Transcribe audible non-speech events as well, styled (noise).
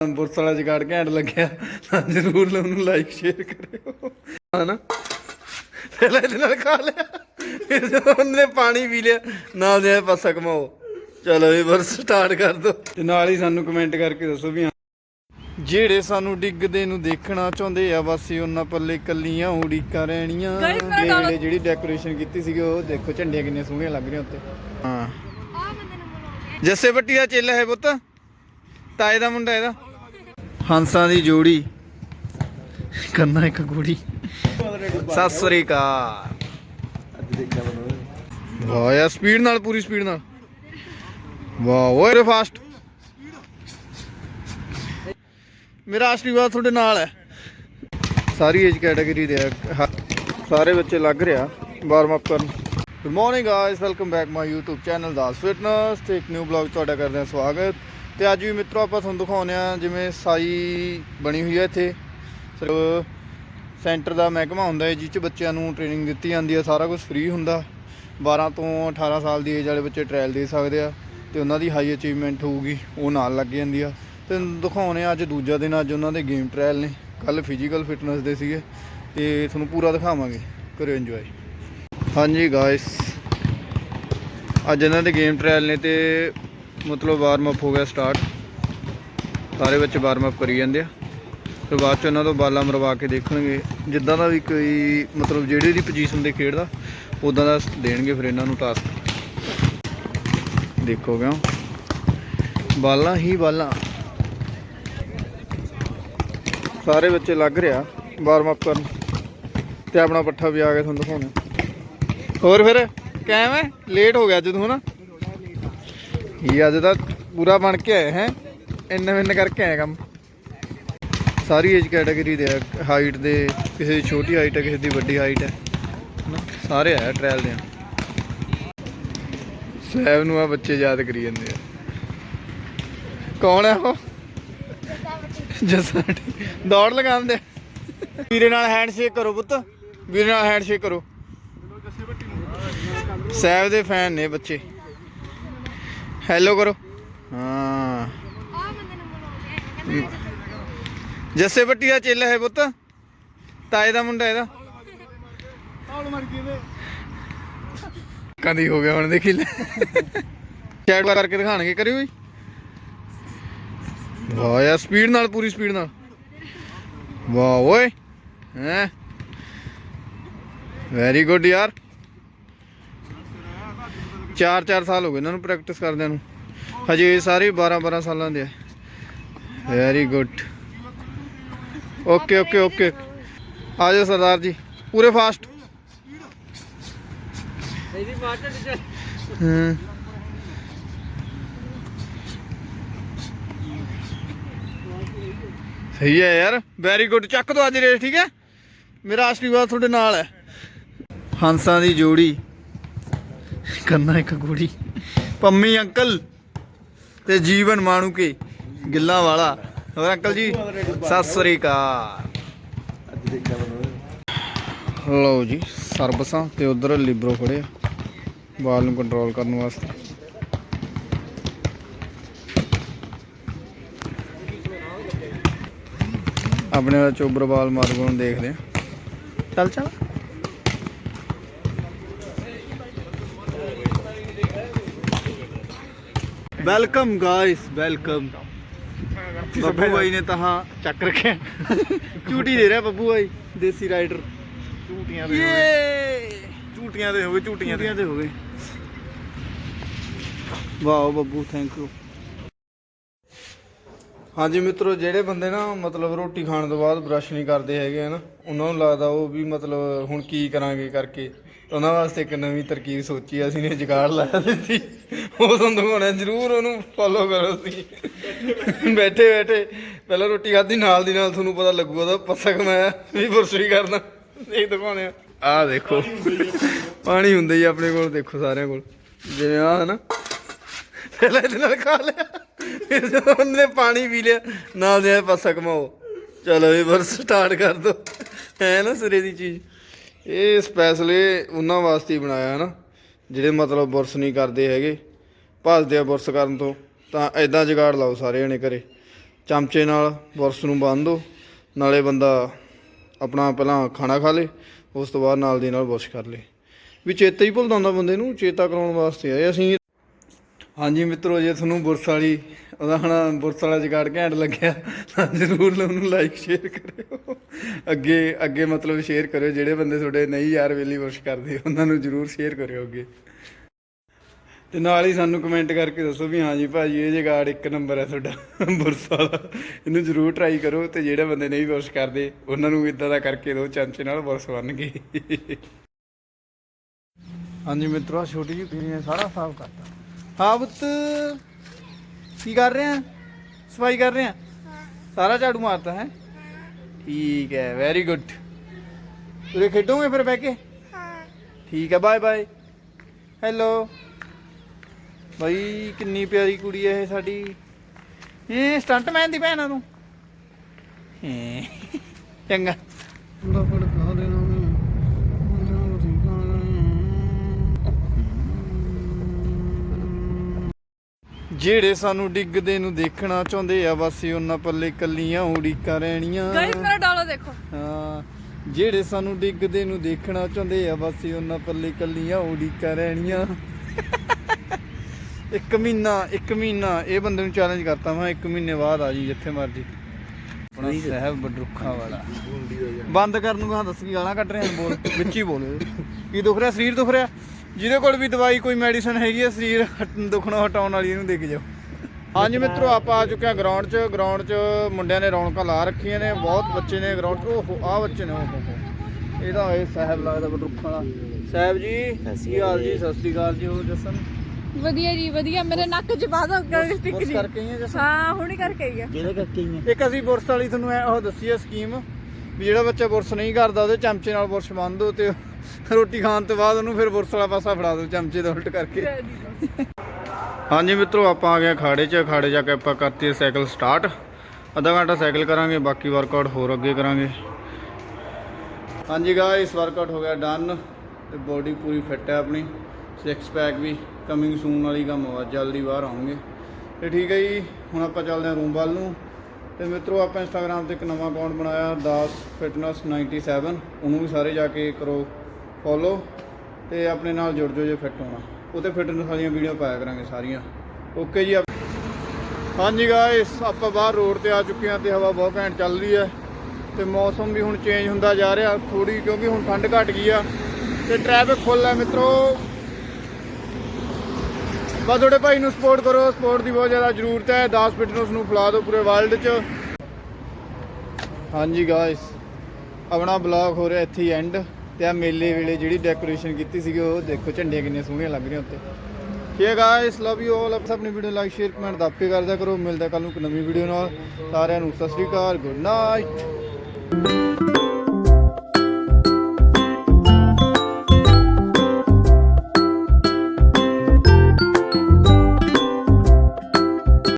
Police ਵਾਲਾ ਜਗਾੜ ਘੈਂਟ ਲੱਗਿਆ ਤਾਂ ਜ਼ਰੂਰ ਉਹਨੂੰ ਲਾਈਕ ਸ਼ੇਅਰ ਕਰਿਓ। ਹਨਾ? ਪਹਿਲਾਂ ਇਹਦੇ ਨਾਲ ਖਾ ਲਿਆ। ਫਿਰ ਜਦੋਂ ਉਹਨੇ ਪਾਣੀ ਪੀ ਲਿਆ ਨਾਲ ਦੇ ਪਾਸਾ ਕਮਾਓ ਚਲੋ ਇਹ ਵਰ ਸਟਾਰਟ ਕਰ ਦੋ। ਤੇ ਨਾਲ ਹੀ ਸਾਨੂੰ ਕਮੈਂਟ ਕਰਕੇ ਦੱਸੋ ਵੀ ਜਿਹੜੇ ਸਾਨੂੰ ਡਿੱਗਦੇ ਨੂੰ ਦੇਖਣਾ ਚਾਹੁੰਦੇ ਆ ਵਾਸੀ ਉਹਨਾਂ ਪੱਲੇ ਕੱਲੀਆਂ ਉਡੀਕਾਂ ਰਹਿਣੀਆਂ। ਮੈਂ ਜਿਹੜੇ ਜਿਹੜੀ ਡੈਕੋਰੇਸ਼ਨ ਕੀਤੀ ਸੀਗੀ ਉਹ ਦੇਖੋ ਝੰਡੀਆਂ ਕਿੰਨੀਆਂ ਸੋਹਣੀਆਂ ਲੱਗ ਰਹੀਆਂ ਉੱਤੇ। ਹਾਂ। ਆ ਬੰਦੇ ਨੂੰ ਬੁਲਾਉਂਦੇ ਜੱਸੇ ਬੱਟੀ ਦਾ ਚੇਲਾ ਹੈ ਪੁੱਤ। ਤਾਏ ਦਾ ਮੁੰਡਾ ਇਹਦਾ। ਹੰਸਾਂ ਦੀ ਜੋੜੀ। ਕੰਨਾ ਇੱਕ ਕੁੜੀ ਸਤਿ ਸ੍ਰੀ ਅਕਾਲ। ਵਾਹ ਯਾਰ ਸਪੀਡ ਨਾਲ ਪੂਰੀ ਸਪੀਡ ਨਾਲ। ਵਾਹ ਓਏ ਫਾਸਟ ਮੇਰਾ ਆਸ਼ੀਰਵਾਦ ਤੁਹਾਡੇ ਨਾਲ ਹੈ। ਸਾਰੀ ਏਜ ਕੈਟਾਗਰੀ ਦੇ ਸਾਰੇ ਬੱਚੇ ਲੱਗ ਰਿਹਾ ਵਾਰਮ ਅਪ ਕਰਨ। Good morning guys welcome back my YouTube channel Das fitness ਤੇ ਇੱਕ ਨਿਊ ਬਲੌਗ ਤੁਹਾਡਾ ਕਰਦੇ ਹਾਂ ਸਵਾਗਤ। ਤੇ ਅੱਜ ਵੀ ਮਿੱਤਰੋ ਆਪਾਂ ਤੁਹਾਨੂੰ ਦਿਖਾਉਂਦੇ ਆ ਜਿਵੇਂ ਸਾਈ ਬਣੀ ਹੋਈ ਹੈ ਇੱਥੇ। ਸਿਰਫ ਸੈਂਟਰ ਦਾ ਮਹਿਕਮਾ ਹੁੰਦਾ ਹੈ, ਜਿਸ 'ਚ ਬੱਚਿਆਂ ਨੂੰ ਟ੍ਰੇਨਿੰਗ ਦਿੱਤੀ ਜਾਂਦੀ ਹੈ, ਸਾਰਾ ਕੁਝ ਫ੍ਰੀ ਹੁੰਦਾ। 12 ਤੋਂ 18 ਸਾਲ ਦੀ ਏਜ ਵਾਲੇ ਬੱਚੇ ਟ੍ਰਾਇਲ ਦੇ ਸਕਦੇ ਆ ਤੇ ਉਹਨਾਂ ਦੀ ਹਾਈ ਅਚੀਵਮੈਂਟ ਹੋਊਗੀ, ਉਹ ਨਾਲ ਲੱਗ ਜਾਂਦੀ ਆ। ਤੇ ਤੁਹਾਨੂੰ ਦਿਖਾਉਂਦੇ ਆ ਅੱਜ ਦੂਜਾ ਦਿਨ, ਅੱਜ ਉਹਨਾਂ ਦੇ ਗੇਮ ਟ੍ਰਾਇਲ ਨੇ। ਕੱਲ ਫਿਜ਼ੀਕਲ ਫਿਟਨੈਸ ਦੇ ਸੀਗੇ ਤੇ ਤੁਹਾਨੂੰ ਪੂਰਾ ਦਿਖਾਵਾਂਗੇ। ਕਰਿਓ ਇੰਜੋਏ ਹਾਂਜੀ ਗਾਇਸ ਅੱਜ ਇਹਨਾਂ ਦੇ ਗੇਮ ਟ੍ਰਾਇਲ ਨੇ ਤੇ ਮਤਲਬ ਵਾਰਮ ਅਪ ਹੋ ਗਿਆ ਸਟਾਰਟ ਸਾਰੇ ਬੱਚੇ ਵਾਰਮ ਅਪ ਕਰੀ ਜਾਂਦੇ ਆ। ਫਿਰ ਬਾਅਦ ਚ ਉਹਨਾਂ ਤੋਂ ਬਾਲਾਂ ਮਰਵਾ ਕੇ ਦੇਖਣਗੇ। ਜਿੱਦਾਂ ਦਾ ਵੀ ਕੋਈ ਮਤਲਬ ਜਿਹੜੀ ਦੀ ਪੋਜੀਸ਼ਨ ਤੇ ਖੇਡਦਾ ਉਦਾਂ ਦਾ ਦੇਣਗੇ ਫਿਰ ਇਹਨਾਂ ਨੂੰ ਟਾਸਕ ਦੇਖੋ ਕਿਉਂ? ਬਾਲਾਂ ਹੀ ਬਾਲਾਂ। ਸਾਰੇ ਬੱਚੇ ਲੱਗ ਰਿਹਾ ਵਾਰਮ ਅਪ ਕਰਨ। ਤੇ ਆਪਣਾ ਪੱਠਾ ਵੀ ਆ ਗਿਆ ਤੁਹਾਨੂੰ ਦਿਖਾਉਣਾ। ਹੋਰ ਫਿਰ ਕਾਇਮ ਹੈ ਲੇਟ ਹੋ ਗਿਆ ਅੱਜ ਤੂੰ ਹਨਾ ਇਹ ਅੱਜ ਤਾਂ ਪੂਰਾ ਬਣ ਕੇ ਆਇਆ ਹੈ? ਇੰਨੇ ਮਿੰਨ ਕਰਕੇ ਆਇਆ ਕੰਮ। ਸਾਰੀ ਏਜ ਕੈਟਾਗਰੀ ਦੇ ਹਾਈਟ ਦੇ, ਕਿਸੇ ਦੀ ਛੋਟੀ ਹਾਈਟ ਹੈ ਕਿਸੇ ਦੀ ਵੱਡੀ ਹਾਈਟ ਹੈ ਸਾਰੇ ਆਇਆ ਟ੍ਰਾਇਲ ਦੇ ਸਹਿਬ ਨੂੰ ਆ ਬੱਚੇ ਯਾਦ ਕਰੀ ਜਾਂਦੇ ਆ। ਕੌਣ ਹੈ ਉਹ? ਜੱਸਾ ਦੌੜ ਲਗਾਉਂਦੇ ਵੀਰੇ ਨਾਲ ਹੈਂਡਸ਼ੇਕ ਕਰੋ ਪੁੱਤ। ਵੀਰੇ ਨਾਲ ਹੈਂਡਸ਼ੇਕ ਕਰੋ। ਸਹਿਬ ਦੇ ਫੈਨ ਨੇ ਬੱਚੇ। ਹੈਲੋ ਕਰੋ। ਹਾਂ। ਜੱਸੇ ਬੱਟੀ ਦਾ ਚੇਲਾ ਹੈ ਪੁੱਤ। ਤਾਏ ਦਾ ਮੁੰਡਾ ਇਹਦਾ। ਕੰਦੀ ਹੋ ਗਿਆ ਹੁਣ ਦੇਖੀ ਲੈ। ਚੈਟ ਕਰਕੇ ਦਿਖਾਣਗੇ ਕਰਿਓ ਜੀ ਵਾਹ ਯਾਰ ਸਪੀਡ ਨਾਲ ਪੂਰੀ ਸਪੀਡ ਨਾਲ। ਵਾਹ ਓਏ ਹੈ। ਵੈਰੀ ਗੁੱਡ ਯਾਰ। 4-4 ਸਾਲ ਹੋ ਗਏ ਇਹਨਾਂ ਨੂੰ ਪ੍ਰੈਕਟਿਸ ਕਰਦਿਆਂ ਨੂੰ। ਹਜੇ ਇਹ ਸਾਰੇ 12-12 ਸਾਲਾਂ ਦੇ ਆ। Very good okay okay okay ਆ ਜਾਓ ਸਰਦਾਰ ਜੀ। ਪੂਰੇ ਫਾਸਟ ਇਹਦੀ ਹੂੰ ਸਹੀ ਹੈ ਯਾਰ। ਵੈਰੀ ਗੁੱਡ ਚੱਕ ਦੋ ਅੱਜ ਰੇਸ ਠੀਕ ਹੈ? ਮੇਰਾ ਆਸ਼ੀਰਵਾਦ ਤੁਹਾਡੇ ਨਾਲ ਹੈ। ਹੰਸਾਂ ਦੀ ਜੋੜੀ। ਕੰਨਾ ਇੱਕ ਕੁੜੀ ਪੰਮੀ ਅੰਕਲ ਤੇ ਜੀਵਨ ਮਾਣੂ ਕੇ ਗਿੱਲਾਂ ਵਾਲਾ। ਹੋਰ ਅੰਕਲ ਜੀ, ਸਤਿ ਸ੍ਰੀ ਅਕਾਲ। ਲਓ ਜੀ ਸਰਬਸਾਂ ਤੇ ਉਧਰ ਲਿਬਰੋ ਖੜੇ ਆ, ਬਾਲ ਨੂੰ ਕੰਟਰੋਲ ਕਰਨ ਵਾਸਤੇ। ਆਪਣੇ ਦਾ ਚੋਬਰ ਬਾਲ ਮਾਰਗੋ ਨੂੰ ਦੇਖਦੇ ਆ। ਚੱਲ ਚੱਲ। ਵੈਲਕਮ ਗਾਇਸ ਵੈਲਕਮ ਬੱਬੂ ਬਾਈ ਨੇ ਤਾਂ ਚੱਕ ਰੱਖਿਆ ਝੂਟੀ ਦੇ ਰਿਹਾ ਬੱਬੂ ਬਾਈ ਦੇਸੀ ਰਾਈਡਰ ਝੂਟੀਆਂ ਯੇ ਝੂਟੀਆਂ ਦੇ ਹੋ ਗਏ ਝੂਟੀਆਂ ਝੂਟੀਆਂ ਤੇ ਹੋ ਗਏ ਵਾਓ ਬੱਬੂ ਥੈਂਕ ਯੂ ਹਾਂਜੀ ਮਿੱਤਰੋ, ਜਿਹੜੇ ਬੰਦੇ ਨਾ ਮਤਲਬ ਰੋਟੀ ਖਾਣ ਤੋਂ ਬਾਅਦ ਬ੍ਰਸ਼ ਨਹੀਂ ਕਰਦੇ ਹੈਗੇ, ਹਨ, ਉਹਨਾਂ ਨੂੰ ਲੱਗਦਾ ਉਹ ਵੀ ਮਤਲਬ ਹੁਣ ਕੀ ਕਰਾਂਗੇ ਕਰਕੇ। ਤਾਂ ਉਹਨਾਂ ਵਾਸਤੇ ਇੱਕ ਨਵੀਂ ਤਰਕੀਬ ਸੋਚੀ ਅਸੀਂ ਨੇ ਜੁਗਾੜ ਲਾਇਆ ਸੀ ਉਹ ਤੁਹਾਨੂੰ ਦਿਖਾਉਣਾ, ਜ਼ਰੂਰ ਉਹਨੂੰ ਫੋਲੋ ਕਰੋ ਤੁਸੀਂ। ਬੈਠੇ ਬੈਠੇ। ਪਹਿਲਾਂ ਰੋਟੀ ਖਾਧੀ, ਨਾਲ ਦੀ ਨਾਲ ਤੁਹਾਨੂੰ ਪਤਾ ਲੱਗੂਗਾ ਉਹਦਾ ਪੱਸਾ ਕਮਾਇਆ, ਵੀ ਬੁਰਸ਼ ਵੀ ਕਰਨਾ। ਨਹੀਂ ਦਿਖਾਉਣੇ ਆ। ਆਹ ਦੇਖੋ। ਪਾਣੀ ਹੁੰਦਾ ਹੀ ਆਪਣੇ ਕੋਲ, ਦੇਖੋ ਸਾਰਿਆਂ ਕੋਲ। ਜਿਵੇਂ ਆ ਨਾ ਪਹਿਲਾਂ ਇਹਦੇ ਨਾਲ ਖਾ ਲਿਆ। ਜਦੋਂ ਉਹਨੇ ਪਾਣੀ ਪੀ ਲਿਆ, ਨਾਲ ਦੇ ਪਾਸਾ ਕਮਾਓ ਚਲੋ ਇਹ ਵਰ ਸਟਾਰਟ ਕਰ ਦੋ। ਹੈ ਨਾ ਸਿਰੇ ਦੀ ਚੀਜ਼। ਇਹ ਸਪੈਸ਼ਲ ਉਹਨਾਂ ਵਾਸਤੇ ਹੀ ਬਣਾਇਆ, ਹੈ ਨਾ? ਜਿਹੜੇ ਮਤਲਬ ਬੁਰਸ ਨਹੀਂ ਕਰਦੇ ਹੈਗੇ, ਭੱਜਦੇ ਆ ਬੁਰਸ ਕਰਨ ਤੋਂ। ਤਾਂ ਐਦਾਂ ਜਗਾੜ ਲਾਓ ਸਾਰੇ ਜਣੇ ਘਰੇ। ਚਮਚੇ ਨਾਲ ਬੁਰਸ਼ ਨੂੰ ਬੰਨ ਦਿਓ ਨਾਲੇ ਬੰਦਾ ਆਪਣਾ ਪਹਿਲਾਂ ਖਾਣਾ ਖਾ ਲੇ, ਉਸ ਤੋਂ ਬਾਅਦ ਨਾਲ ਦੀ ਨਾਲ ਬੁਰਸ਼ ਕਰ ਲੇ। ਵੀ ਚੇਤਾ ਹੀ ਭੁੱਲਦਾ ਹੁੰਦਾ ਬੰਦੇ ਨੂੰ, ਚੇਤਾ ਕਰਾਉਣ ਵਾਸਤੇ। ਆਏ ਅਸੀਂ ਹਾਂਜੀ ਮਿੱਤਰੋ, ਜੇ ਤੁਹਾਨੂੰ ਬੁਰਸ ਵਾਲੀ ਉਹਦਾ ਹੁਣ ਬੁਰਸ ਵਾਲਾ ਜਗਾੜ ਘੈਂਟ ਲੱਗਿਆ, ਤਾਂ ਜ਼ਰੂਰ ਉਹਨੂੰ ਲਾਈਕ ਸ਼ੇਅਰ ਕਰਿਓ। ਅੱਗੇ ਅੱਗੇ ਮਤਲਬ ਸ਼ੇਅਰ ਕਰਿਓ, ਜਿਹੜੇ ਬੰਦੇ ਤੁਹਾਡੇ ਨਹੀਂ ਯਾਰ ਵੇਲੀ ਬੁਰਸ਼ ਕਰਦੇ, ਉਹਨਾਂ ਨੂੰ ਜ਼ਰੂਰ ਸ਼ੇਅਰ ਕਰਿਓ ਅੱਗੇ। ਤੇ ਨਾਲ ਹੀ ਸਾਨੂੰ ਕਮੈਂਟ ਕਰਕੇ ਦੱਸੋ ਵੀ ਹਾਂ ਜੀ ਭਾਜੀ, ਇਹ ਜਗਾੜ ਇੱਕ ਨੰਬਰ ਹੈ ਤੁਹਾਡਾ ਬੁਰਸ ਵਾਲਾ ਇਹਨੂੰ ਜ਼ਰੂਰ ਟਰਾਈ ਕਰੋ ਤੇ ਜਿਹੜੇ ਬੰਦੇ ਨਹੀਂ ਬੁਰਸ਼ ਕਰਦੇ, ਉਹਨਾਂ ਨੂੰ ਇਦਾਂ ਦਾ ਕਰਕੇ ਦੋ ਚਮਚੇ ਨਾਲ ਬੁਰਸ਼ ਬਣ ਕੇ। ਹਾਂਜੀ ਮਿੱਤਰੋ, ਆਹ ਛੋਟੀ ਜਿਹੀ ਪੀਰੀ ਸਾਰਾ ਸਾਫ਼ ਕਰਤਾ। ਹਾਂ ਪੁੱਤ ਕੀ ਕਰ ਰਹੇ? ਆ ਸਫ਼ਾਈ ਕਰ ਰਹੇ? ਆ ਸਾਰਾ ਝਾੜੂ ਮਾਰਤਾ ਹੈ? ਠੀਕ ਹੈ ਵੈਰੀ ਗੁੱਡ ਉਰੇ ਖੇਡੋਗੇ ਫਿਰ ਬਹਿ ਕੇ? ਠੀਕ ਹੈ ਬਾਏ ਬਾਏ ਹੈਲੋ ਬਈ ਕਿੰਨੀ ਪਿਆਰੀ ਕੁੜੀ ਹੈ ਇਹ ਸਾਡੀ। ਇਹ ਸਟੰਟਮੈਨ ਦੀ ਭੈਣ ਆ ਤੂੰ? ਹੈਂ। ਚੰਗਾ। ਜਿਹੜੇ ਸਾਨੂੰ ਡਿੱਗਦੇ ਨੂੰ ਦੇਖਣਾ ਚਾਹੁੰਦੇ ਆ ਬਸ ਉਹਨਾਂ ਪੱਲੇ ਕੱਲੀਆਂ ਉਡੀਕਾਂ ਰਹਿਣੀਆਂ। ਗਾਇਸ ਮੇਰਾ ਡਾਲਰ ਦੇਖੋ। ਹਾਂ ਜਿਹੜੇ ਸਾਨੂੰ ਡਿੱਗਦੇ ਨੂੰ ਦੇਖਣਾ ਚਾਹੁੰਦੇ ਆ ਬਸ ਉਹਨਾਂ ਪੱਲੇ ਕੱਲੀਆਂ ਉਡੀਕਾਂ ਰਹਿਣੀਆਂ। (laughs) ਇੱਕ ਮਹੀਨਾ ਇੱਕ ਮਹੀਨਾ ਇਹ ਬੰਦੇ ਨੂੰ ਚੈਲੰਜ ਕਰਤਾ ਮੈਂ ਇੱਕ ਮਹੀਨੇ ਬਾਅਦ ਆ ਜੀ ਜਿੱਥੇ ਮਰਜ਼ੀ। ਆਪਣਾ ਸਹਿਬ ਬਡਰੁੱਖਾ ਵਾਲਾ। ਬੰਦ ਕਰਨ ਨੂੰ ਕਹਾਂ ਦੱਸ ਕੀ ਗਾਲਾਂ ਕੱਢ ਰਹੇ ਬੋਲ ਵਿੱਚ ਹੀ ਬੋਲ। ਕੀ ਦੁਖ ਰਿਹਾ? ਸਰੀਰ ਦੁਖ ਰਿਹਾ? ਜਿਹਦੇ ਕੋਲ ਵੀ ਦਵਾਈ ਕੋਈ ਮੈਡੀਸਨ ਹੈਗੀ ਹੈ ਸਰੀਰ ਦੁਖਣੋਂ ਹਟਾਉਣ ਵਾਲੀ ਇਹਨੂੰ ਦੇਖ ਜਾਓ। ਹਾਂਜੀ ਮਿੱਤਰੋ ਆਪਾਂ ਆ ਚੁੱਕੇ ਹਾਂ ਗਰਾਊਂਡ 'ਚ। ਗਰਾਊਂਡ 'ਚ ਮੁੰਡਿਆਂ ਨੇ ਰੌਣਕਾਂ ਲਾ ਰੱਖੀਆਂ ਨੇ ਬਹੁਤ ਬੱਚੇ ਨੇ ਗਰਾਊਂਡ 'ਚ। ਓਹੋ ਆ ਬੱਚੇ ਨੇ ਓਹੋ ਹੋ ਇਹਦਾ ਇਹ ਸਾਹਿਬ ਲੱਗਦਾ ਬਡਰੁੱਖਾ ਵਾਲਾ। ਸਾਹਿਬ ਜੀ ਕੀ ਹਾਲ ਜੀ? ਸਤਿ ਸ੍ਰੀ ਅਕਾਲ ਜੀ ਹੋਰ ਜਸਨ? ਵਧੀਆ ਜੀ ਵਧੀਆ। ਮੇਰੇ ਨੱਕ 'ਚ ਬਾਦ ਸਟਿਕ ਜੀ ਕਰਕੇ ਹੀ ਆ ਜਸਨ? ਹਾਂ ਹੁਣੀ ਕਰਕੇ ਆਈ ਆ। ਕਿਹਦੇ ਕਰਕੇ ਹੀ ਇੱਕ ਅਸੀਂ ਬੁਰਸ ਵਾਲੀ ਤੁਹਾਨੂੰ ਉਹ ਦੱਸੀ ਹੈ ਸਕੀਮ ਵੀ ਜਿਹੜਾ ਬੱਚਾ ਬੁਰਸ ਨਹੀਂ ਕਰਦਾ ਉਹਦੇ ਚਮਚੇ ਨਾਲ ਬੁਰਸ਼ ਬੰਨ ਦਿਓ ਤੇ ਰੋਟੀ ਖਾਣ ਤੋਂ ਬਾਅਦ ਉਹਨੂੰ ਫਿਰ ਬੁਰਸ ਵਾਲਾ ਪਾਸਾ ਫੜਾ ਦਿਓ, ਚਮਚੇ ਦਾ ਉਲਟ ਕਰਕੇ। ਹਾਂਜੀ ਮਿੱਤਰੋ, ਆਪਾਂ ਆ ਗਏ ਅਖਾੜੇ 'ਚ। ਅਖਾੜੇ ਜਾ ਕੇ ਆਪਾਂ ਕਰਤੀ ਸਾਈਕਲ ਸਟਾਰਟ। ਅੱਧਾ ਘੰਟਾ ਸਾਈਕਲ ਕਰਾਂਗੇ, ਬਾਕੀ ਵਰਕਆਊਟ ਹੋਰ ਅੱਗੇ ਕਰਾਂਗੇ। ਹਾਂਜੀ ਗਾਇਸ ਵਰਕਆਊਟ ਹੋ ਗਿਆ ਡਨ ਤੇ ਬੋਡੀ ਪੂਰੀ ਫਿੱਟ ਹੈ ਆਪਣੀ। ਸਿਕਸ ਪੈਕ ਵੀ ਕਮਿੰਗ ਸੂਨ ਵਾਲੀ ਕੰਮ ਆ, ਜਲਦੀ ਬਾਹਰ ਆਉਂਗੇ। ਤੇ ਠੀਕ ਹੈ ਜੀ, ਹੁਣ ਆਪਾਂ ਚੱਲਦੇ ਹਾਂ ਰੂਮ ਵੱਲ ਨੂੰ। ਤੇ ਮਿੱਤਰੋ, ਆਪਾਂ ਇੰਸਟਾਗ੍ਰam ਤੇ ਇੱਕ ਨਵਾਂ ਅਕਾਊਂਟ ਬਣਾਇਆ, ਦਾਸ ਫਿਟਨੈਸ 97 ਉਹਨੂੰ ਵੀ ਸਾਰੇ ਜਾ ਕੇ ਕਰੋ। ਫੋਲੋ ਤੇ ਆਪਣੇ ਨਾਲ ਜੁੜ ਜਾਓ ਜੇ ਫਿੱਟ ਹੋਣਾ। ਉਤੇ ਫਿਟਨੈਸ ਵਾਲੀਆਂ ਵੀਡੀਓ ਪਾਇਆ ਕਰਾਂਗੇ ਸਾਰੀਆਂ। ਓਕੇ ਜੀ, ਆਪ- ਹਾਂਜੀ ਗਾਇਸ ਆਪਾਂ ਬਾਹਰ ਰੋਡ ਤੇ ਆ ਚੁੱਕੇ ਹਾਂ ਤੇ ਹਵਾ ਬਹੁਤ ਘੈਂਟ ਚੱਲ ਰਹੀ ਹੈ ਤੇ ਮੌਸਮ ਵੀ ਹੁਣ ਚੇਂਜ ਹੁੰਦਾ ਜਾ ਰਿਹਾ ਥੋੜੀ ਕਿਉਂਕਿ ਹੁਣ ਠੰਡ ਘਟ ਗਈ ਆ ਤੇ ਟ੍ਰੈਫਿਕ ਫੁੱਲ ਹੈ ਮਿੱਤਰੋ। ਬਸ ਤੁਹਾਡੇ ਭਾਈ ਨੂੰ ਸਪੋਰਟ ਕਰੋ ਸਪੋਰਟ ਦੀ ਬਹੁਤ ਜ਼ਿਆਦਾ ਜ਼ਰੂਰਤ ਹੈ। 10 ਫਿਟਨੈਸ ਨੂੰ ਫਲਾ ਦਿਓ ਪੂਰੇ ਵਰਲਡ 'ਚ। ਹਾਂਜੀ ਗਾਇਸ ਆਪਣਾ ਬਲੌਗ ਹੋ ਰਿਹਾ ਇੱਥੇ ਹੀ ਐਂਡ ਤੇ ਆ ਮੇਲੇ ਵੇਲੇ ਜਿਹੜੀ ਡੈਕੋਰੇਸ਼ਨ ਕੀਤੀ ਸੀਗੀ, ਉਹ ਦੇਖੋ ਝੰਡੀਆਂ ਕਿੰਨੀਆਂ ਸੋਹਣੀਆਂ ਲੱਗ ਰਹੀਆਂ ਉੱਤੇ। ਠੀਕ ਹੈ ਗਾਇਸ ਲਵ ਯੂ ਆਲ ਆਪਣੀ ਵੀਡੀਓ ਲਾਈਕ ਸ਼ੇਅਰ ਕਮੈਂਟ ਦੱਬਕੇ ਕਰਦਿਆ ਕਰੋ। ਮਿਲਦਾ ਕੱਲ ਨੂੰ ਇੱਕ ਨਵੀਂ ਵੀਡੀਓ ਨਾਲ। ਸਾਰਿਆਂ ਨੂੰ ਸਤਿ ਸ੍ਰੀ ਅਕਾਲ ਗੁੱਡ ਨਾਈਟ